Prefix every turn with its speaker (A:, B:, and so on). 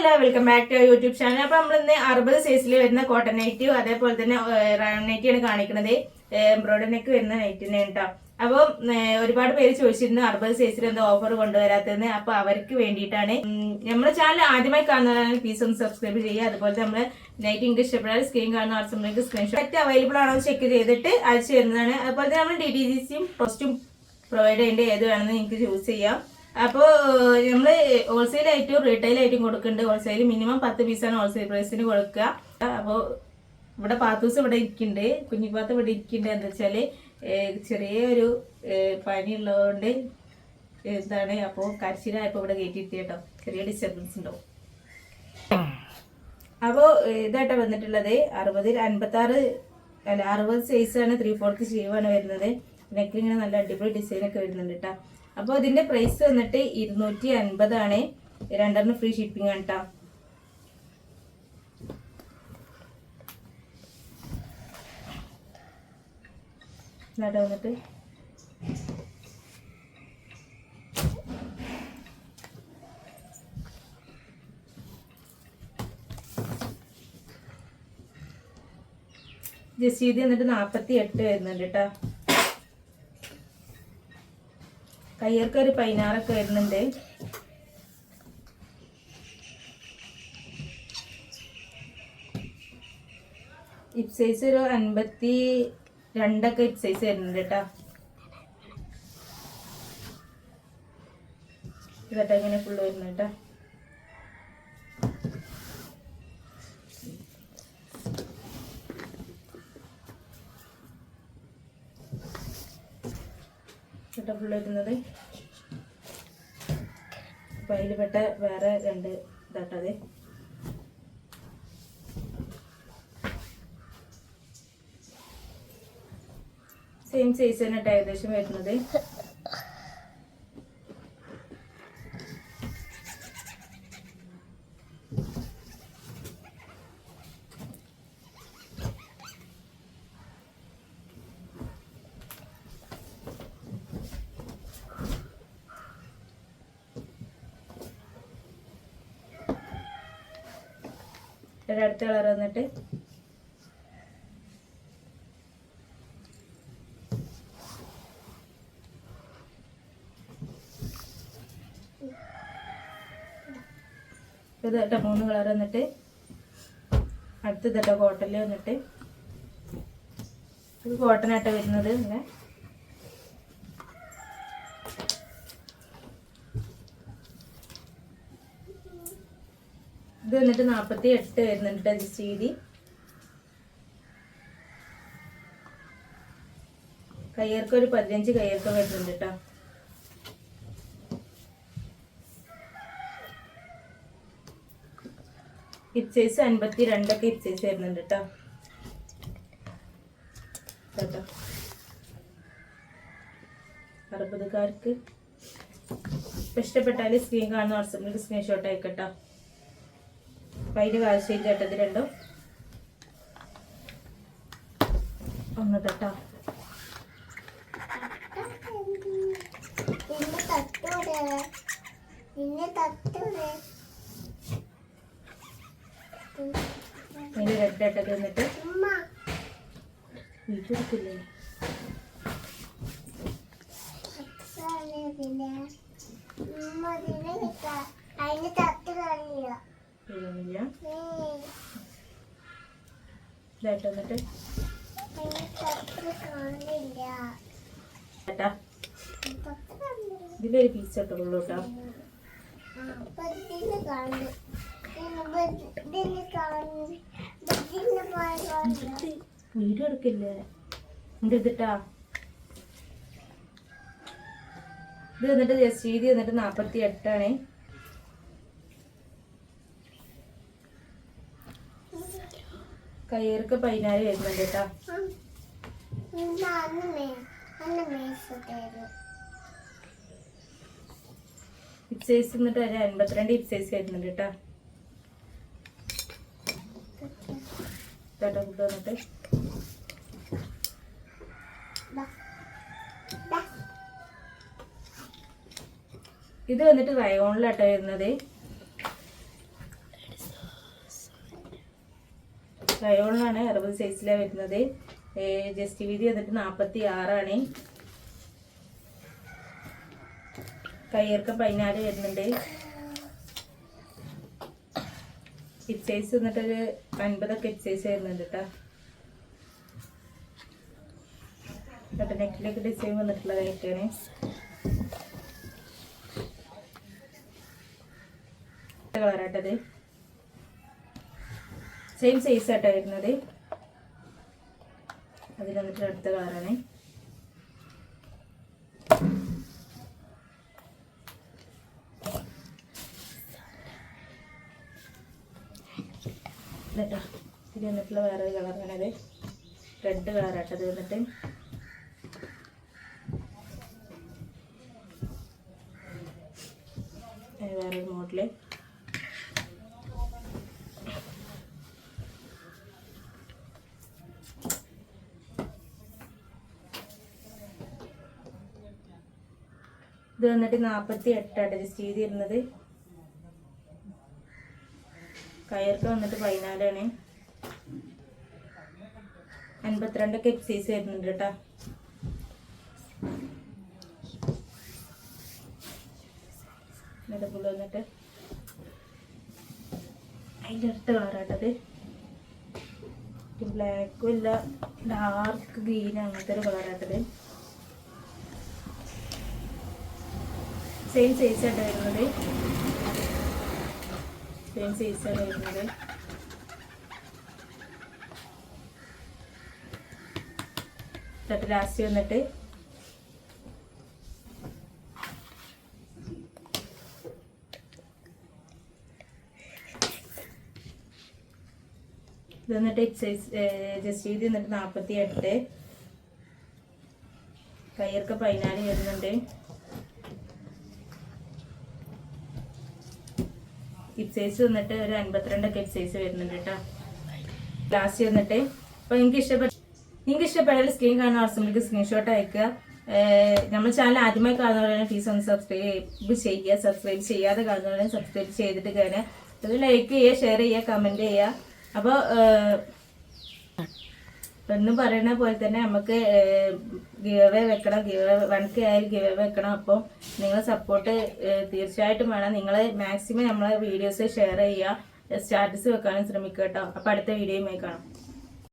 A: Hello welcome back to YouTube channel അപ്പൊ നമ്മൾ ഇന്ന് അറുപത് സൈസിൽ വരുന്ന കോട്ടൺ നൈറ്റും അതേപോലെ തന്നെ റൺ നൈറ്റി ആണ് കാണിക്കുന്നത്. എംബ്രോയിഡറി നെക്ക് വരുന്ന നൈറ്റിനെ കേട്ടോ. അപ്പോൾ ഒരുപാട് പേര് ചോദിച്ചിരുന്നു അറുപത് സൈസിൽ എന്താ ഓഫർ കൊണ്ടുവരാത്തതെന്ന്. അപ്പൊ അവർക്ക് വേണ്ടിയിട്ടാണ്. നമ്മുടെ ചാനൽ ആദ്യമായി കാണുന്നതാണ് പ്ലീസ് ഒന്ന് സബ്സ്ക്രൈബ് ചെയ്യുക. അതുപോലെ നമ്മൾ നൈറ്റ് ഇംഗ്ലീഷ് ഇഷ്ടപ്പെടാൻ സ്ക്രീൻ കാണുന്ന വാട്സപ്പിലേക്ക് സ്ക്രീൻഷോട്ട് അവൈലബിൾ ആണോ ചെക്ക് ചെയ്തിട്ട് അയച്ചു തരുന്നതാണ്. അതുപോലെ തന്നെ നമ്മൾ ഡി ടി ജി സിയും പ്രൊവൈഡ് ചെയ്യേണ്ട ഏത് വേണമെന്ന് നിങ്ങൾക്ക് ചൂസ് ചെയ്യാം. അപ്പോൾ നമ്മൾ ഹോൾസെയിൽ ആയിട്ടും റീറ്റെയിൽ ആയിട്ടും കൊടുക്കുന്നുണ്ട് ഹോൾസെയിൽ മിനിമം പത്ത് പീസാണ് ഹോൾസെയിൽ പ്രൈസിന് കൊടുക്കുക. അപ്പോൾ ഇവിടെ പാത്തൂസ് ഇവിടെ ഇരിക്കുന്നുണ്ട് കുഞ്ഞിപ്പാത്ത് ഇവിടെ ഇരിക്കുന്നുണ്ട് എന്താ വെച്ചാൽ ചെറിയ ഒരു പനി ഉള്ളതുകൊണ്ട് എന്താണ് അപ്പോൾ കരച്ചിലായപ്പോൾ ഇവിടെ കയറ്റിയിരുത്തി കേട്ടോ ചെറിയ ഡിസ്റ്റർബൻസ് ഉണ്ടാവും. അപ്പോൾ ഇതായിട്ടാണ് വന്നിട്ടുള്ളത്. അറുപതിൽ അൻപത്താറ് അല്ല അറുപത് സൈസാണ് ത്രീ ഫോർത്ത് ഷീവാണ് വരുന്നത്. നെക്കിങ്ങനെ നല്ല അടിപൊളി ഡിസൈനൊക്കെ വരുന്നുണ്ട് കേട്ടോ അപ്പോൾ ഇതിന്റെ പ്രൈസ് വന്നിട്ട് ഇരുന്നൂറ്റി അൻപതാണ് രണ്ടെണ്ണം ഫ്രീ ഷിപ്പിംഗ് ആണ് കേട്ടോ വന്നിട്ട്. ജസീദ് എന്നിട്ട് നാപ്പത്തി എട്ട് വരുന്നുണ്ട് കേട്ടോ കയ്യർക്ക് ഒരു പൈനാറൊക്കെ വരുന്നുണ്ട്. ഇപ് സൈസ് ഒരു അൻപത്തി രണ്ടൊക്കെ ഇപ് സൈസ് വരുന്നുണ്ട് കേട്ടോ. ഇതൊക്കെ ഇങ്ങനെ ഫുള്ള് വരുന്നുണ്ട് കേട്ടോ. വരുന്നത് അപ്പം അതിൽ പെട്ട വേറെ രണ്ട് ഇതാട്ടത് സെയിം സൈസ് തന്നെ ഏകദേശം വരുന്നത്. ഇതിന്റെ അടുത്ത കളർ വന്നിട്ട്. കേട്ടോ മൂന്ന് കളർ വന്നിട്ട്. അടുത്ത ഇതട്ടോ കോട്ടണിൽ വന്നിട്ട്. ഇത് കോട്ടൺ വരുന്നത് ഇങ്ങനെ ഇത് വന്നിട്ട് നാൽപ്പത്തി എട്ട് വരുന്നുണ്ട് അഡ്ജസ്റ്റ് ചെയ്തി കയ്യർക്ക് ഒരു പതിനഞ്ച് കയ്യർക്ക് വരുന്നുണ്ട് കേട്ടോ. ഹിപ് അൻപത്തി രണ്ടൊക്കെ ഹിപ് വരുന്നുണ്ട് കേട്ടോ. കേട്ടോ. അറുപതുകാർക്ക്. ഇഷ്ടപ്പെട്ടാൽ സ്ക്രീൻ കാണുന്ന വാട്സപ്പിൽ സ്ക്രീൻഷോട്ട് അയക്കട്ടോ അപ്പം അതിന്റെ ചേട്ടത്തി രണ്ടും? ഒന്ന്
B: തട്ടാ. അതിന്
A: ഇതായിട്ട് വന്നിട്ട്. ഇതിലൊരു പീസ് ഇട്ടുള്ളൂ കേട്ടോ.
B: കാണില്ല
A: വീഡിയോ എടുക്കില്ലേ? ഇതിട്ടാ ഇത് എന്നിട്ട് ജസ്റ്റ് ചെയ്ത് എന്നിട്ട് നാൽപ്പത്തി എട്ടാണ് കയ്യർക്ക് പതിനാല് വരുന്നുണ്ട് കേട്ടോ. ഹിപ് എന്നിട്ട് ഒരു അൻപത്തിരണ്ട് ഹിപ് സൈസ് വരുന്നുണ്ട് കേട്ടോ. ഇത് വന്നിട്ട് റയോണിലാട്ടോ വരുന്നത്. റയോണിലാണ് അറുപത് സൈസിലാണ് വരുന്നത്. ജസ്റ്റ് വീതി വന്നിട്ട് നാൽപ്പത്തി ആറാണ് കയ്യിറക്കം പതിനാല് വരുന്നുണ്ട്. ഹിറ്റ് സൈസ് വന്നിട്ടൊരു അൻപതൊക്കെ ഹിറ്റ് സൈസ് വരുന്നുണ്ട് കട്ട നെക്കിലേക്ക് ഡിസൈൻ വന്നിട്ടുള്ള കയറ്റാണ് കളറാട്ടത് സെയിം സൈസ് ആയിട്ടാണ് വരുന്നത് അതിൽ വന്നിട്ട് അടുത്ത കളറാണ് ഇതാ ഇതിൽ വന്നിട്ടുള്ള വേറെ കളറാണത് റെഡ് കളറാട്ടത് വന്നിട്ട്. ഇത് വേറൊരു മോഡൽ ഇത് വന്നിട്ട് നാൽപ്പത്തി എട്ടാണ് ജസ്റ്റ് ചെയ്തിരുന്നത്. കയർക്ക് വന്നിട്ട് പതിനാലാണ്. അൻപത്തിരണ്ടൊക്കെ സൈസ് വരുന്നുണ്ട് കേട്ടോ നിലപ്പുള്ള വന്നിട്ട് അതിന്റെ അടുത്ത കളറാട്ടത് ബ്ലാക്കും ഇല്ല ഡാർക്ക് ഗ്രീൻ അങ്ങനത്തെ ഒരു കളറാട്ടത് സെയിം സൈസായിട്ട് വരുന്നത്. സെയിം സൈസാണ് വരുന്നത്. എന്നിട്ട് ലാസ്റ്റ് വന്നിട്ട്. ഇത് വന്നിട്ട് എക്സൈസ് ജസ്റ്റ് ചെയ്ത് വന്നിട്ട് നാൽപ്പത്തി എട്ട് കയ്യൊക്കെ പതിനാല് വരുന്നുണ്ട്. ഹിപ്പ് സൈസ് വന്നിട്ട് ഒരു അൻപത്തിരണ്ടൊക്കെ ഹിപ് സൈസ് വരുന്നുണ്ട് കേട്ടോ. ലാസ്റ്റ് വന്നിട്ട്. അപ്പോൾ നിങ്ങൾക്ക് ഇഷ്ടപ്പെട്ട നിങ്ങൾക്ക് ഇഷ്ടപ്പെട്ടാൽ സ്ക്രീൻ കാണുന്ന വാട്സപ്പിലേക്ക് സ്ക്രീൻഷോട്ട് അയക്കുക. നമ്മൾ ചാനൽ ആദ്യമായി കാണുന്നവരാണ് പ്ലീസ് ഒന്ന് സബ്സ്ക്രൈബ് ചെയ്യുക. സബ്സ്ക്രൈബ് ചെയ്യാതെ കാണുന്നവരാണ് സബ്സ്ക്രൈബ് ചെയ്തിട്ട് കയറുക അത് ലൈക്ക് ചെയ്യുക ഷെയർ ചെയ്യുക കമന്റ് ചെയ്യുക. അപ്പോൾ എന്നും പറയുന്ന പോലെ തന്നെ നമുക്ക് ഗീവ് അവേ വെക്കണം ഗിവ് വൺ കെ ആയാലും ഗീവ് അവേ വെക്കണം. അപ്പോൾ നിങ്ങളെ സപ്പോർട്ട് തീർച്ചയായിട്ടും വേണം. നിങ്ങൾ മാക്സിമം നമ്മളെ വീഡിയോസ് ഷെയർ ചെയ്യുക സ്റ്റാറ്റസ് വെക്കാനും ശ്രമിക്കുക കേട്ടോ അപ്പോൾ അടുത്ത വീഡിയോയുമായി കാണാം.